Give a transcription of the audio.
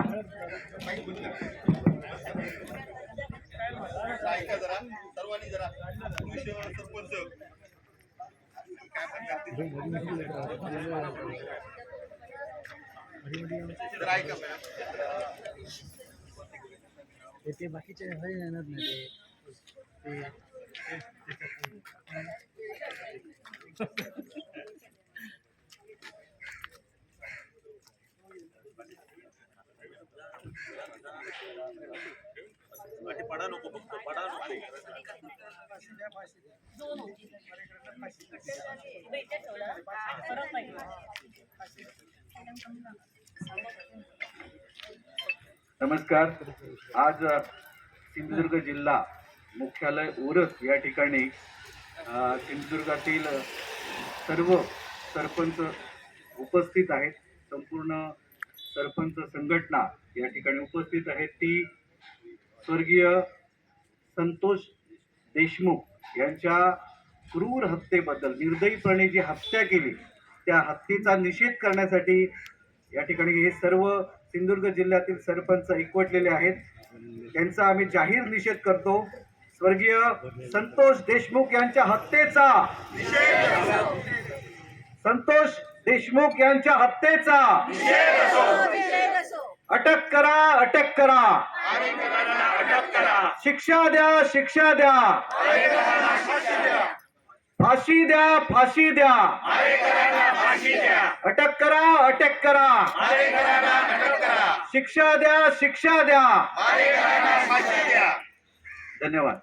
ते? जरा बाकीचे हे येणार नाही ते पडा नको फक्त पडा नको. नमस्कार. आज सिंधुदुर्ग जिल्हा मुख्यालय उरस या ठिकाणी सिंधुदुर्गातील सर्व सरपंच उपस्थित आहेत. संपूर्ण सरपंच संघटना या ठिकाणी उपस्थित आहेत. ती स्वर्गीय संतोष देशमुख यांच्या क्रूर हत्येबद्दल निर्दयीपणे जी हत्या केली त्या हत्येचा निषेध करण्यासाठी या ठिकाणी हे सर्व सिंधुदुर्ग जिल्ह्यातील सरपंच एकवटलेले आहेत. त्यांचा आम्ही जाहीर निषेध करतो. स्वर्गीय संतोष देशमुख यांच्या हत्येचा संतोष देशमुख यांच्या हत्येचा. अटक करा अटक करा. शिक्षा द्या शिक्षा द्या. फाशी द्या फाशी द्या. अटक करा अटक करा. शिक्षा द्या शिक्षा द्या. धन्यवाद.